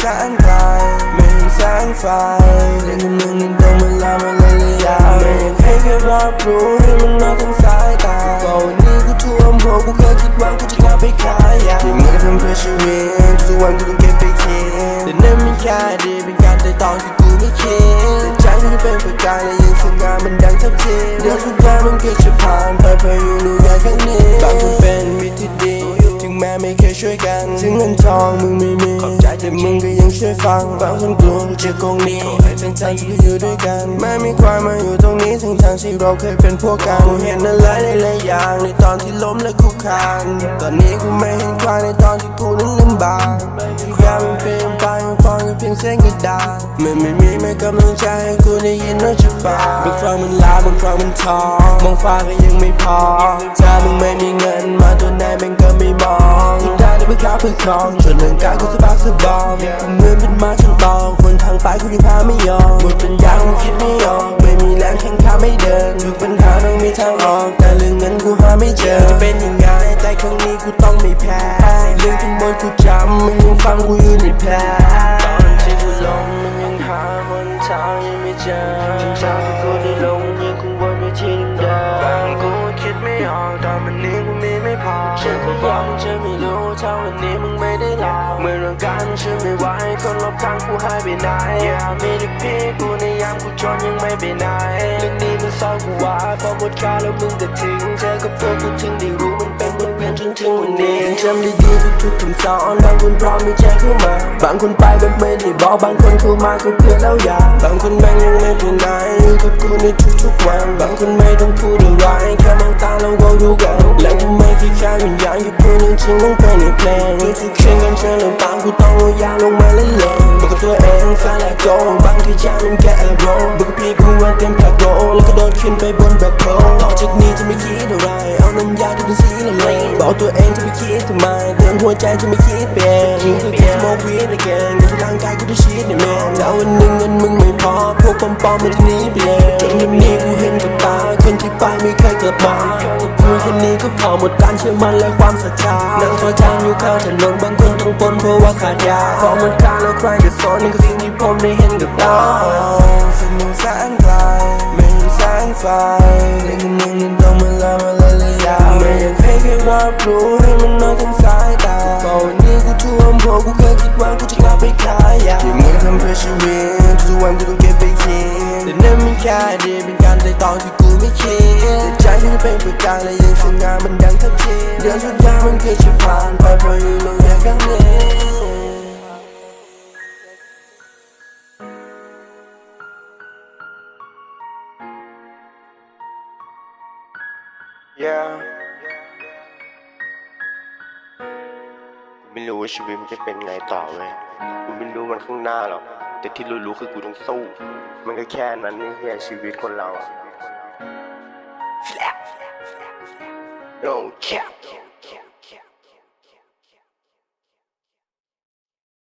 แสนไกลไม่เห็นแสงไฟเรื่กับมึงนี่ต้องเวลามาเลยระยะไม่อยากให้แค่รับรู้ให้มันมาทั้งสายตาก็วันนี้กูท่วมหัวกูเคยคิดว่ากูจะกลับไปขายยาที่มึงทำเพื่อชีวิตทุกวันกูต้องเก็บไปคิดแต่นั่นไม่แค่ดีเป็นการแต่ตอนที่กูไม่คิดแต่ใจกูจะเป็นประกายและยังสง่ามันดังทับทิมเดี๋ยวทุกอย่างมันก็จะผ่านไปเพราะอยู่รู้อย่างนี้ ช่วยกันถึงเงินทองมึงไม่มีแต่มึงก็ยังช่วยฟังบางคนกลัวจะโกงนี้ทั้งทางที่อยู่ด้วยกันแม้มีความมาอยู่ตรงนี้ทั้งทางๆที่เราเคยเป็นพวกกันกูเห็นอะไรหลายๆอย่างในตอนที่ล้มและคุกคานตอนนี้กูไม่เห็นความในตอนที่กูนั้นลำบากทุกอย่างมันเปลี่ยนไปฟังแค่เพียงเส้นกระดาษมันไม่มีแม้กำลังใจให้กูได้ยินน้อยจะปากบางครั้งมันลาบางครั้งมันท้อมองฟ้าก็ยังไม่พอถ้ามึงไม่มีเงินมาตัวไหนม่งก็ไม่ เพื่อค้าเพื่อครองจนเรื่องกายกูสะบักสะบอมกูเหมือนเป็นม้าฉันตองคนทางไปกูยังพาไม่ยอมหมดปัญญากูคิดไม่ออกไม่มีแรงแข่งขาไม่เดินทุกปัญหาต้องมีทางออก แต่เรื่องเงินกูหาไม่เจอจะเป็นยังไงแต่ครั้งนี้กูต้องไม่แพ้เรื่องทั้งหมดกูจำมันยังฟังกูอยู่ในแผลตอนที่กูลงมันยังหาหนทางยังไม่เจอจนจากที่กู ตอนวันนี้กูมีไม่พอฉันก็ยังจะไม่รู้ถ้าวันนี้มึงไม่ได้ลองเมื่อเรื่องการฉันไม่ไหวคนรอบข้างกูหายไปไหนอยากมีแต่พี่กูในยามกูจนยังไม่ไปไหนเรื่องนี้มันเศร้ากูว่าพอหมดค่าแล้วมึงก็ทิ้งเธอกับพวกกูถึงได้รู้ จนถึงวันนี้ยังจำได้ดีทุกๆคำสอนบางคนพร้อมมีใจเข้ามา บางคนไปแบบไม่ได้บอกบางคนเข้ามาก็เพื่อแล้วอยากบางคนแม่งยังไม่ไปไหนอยู่กับกูในทุกๆวันบางคนไม่ต้องพูดอะไรแค่มองตาแล้วก็รู้กันและกูไม่คิดแค่วิญญาณที่พูดเรื่งจริงลงไปในเพลงทุกๆเสียงกันเชิญลงตามกูต้องเอายาลงมาเล่นเล่นบอกกับตัวเองแฟนและโกบางทีใจมันแค่อารมณ์บอกกับพี่กูว่าเต็มแพ็คโกแล้วก็โดดขึ้นไปบนแบ็คโฮต่อจากนี้จะไม่คิดอะไร เลงบอกตัวเองจะไม่คิดทำไมเรื่องหัวใจจะไม่คิดเป็นยิ่งคือแค่ smoke weed again เงินที่ร่างกายกูได้ชีดเนี่ยแมนแต่วันหนึ่งเงินมึงไม่พอ พวกปอมปอมๆมันจะหนีไปเลยจนวันนี้กูเห็นกับตา คนที่ไปไม่เคยกลับมากูคนนี้ก็พอหมดการเชื่อมั่นและความศรัทธานั่งทอทางอยู่ข้างถนนบางคนต้องปนเพราะว่าขาดยาพอหมดการแล้วใครจะสอนนี่ก็สิ่งที่ผมได้เห็นกับตาสนุกแสนไกลไม่เห็นแสงไฟเรื่องกับมึงนี่ต้ อยากให้แค่รับรู้ให้มันน้อยทั้งสายตาก็วันนี้กูท่วมหัวกูเคยคิดว่ากูจะกลับไปขายยาที่มึงทำเพื่อชีวิตทุกวันกูต้องเก็บไปคิดแต่นั่นไม่แค่ดีเป็นการแต่ตอนที่กูไม่คิดแต่ใจกูจะเป็นประกายและยังสง่ามันดังทับทิมเดี๋ยวทุกอย่างมันก็จะผ่านไปเพราะอยู่รู้อย่างแค่นี้ Yeah ไม่รู้ว่าชีวิตมันจะเป็นไงต่อเว้ยกูไม่รู้มันข้างหน้าหรอก แต่ที่รู้ๆคือกูต้องสู้ มันก็แค่นั้นนี่แค่ชีวิตคนเราอะ No cap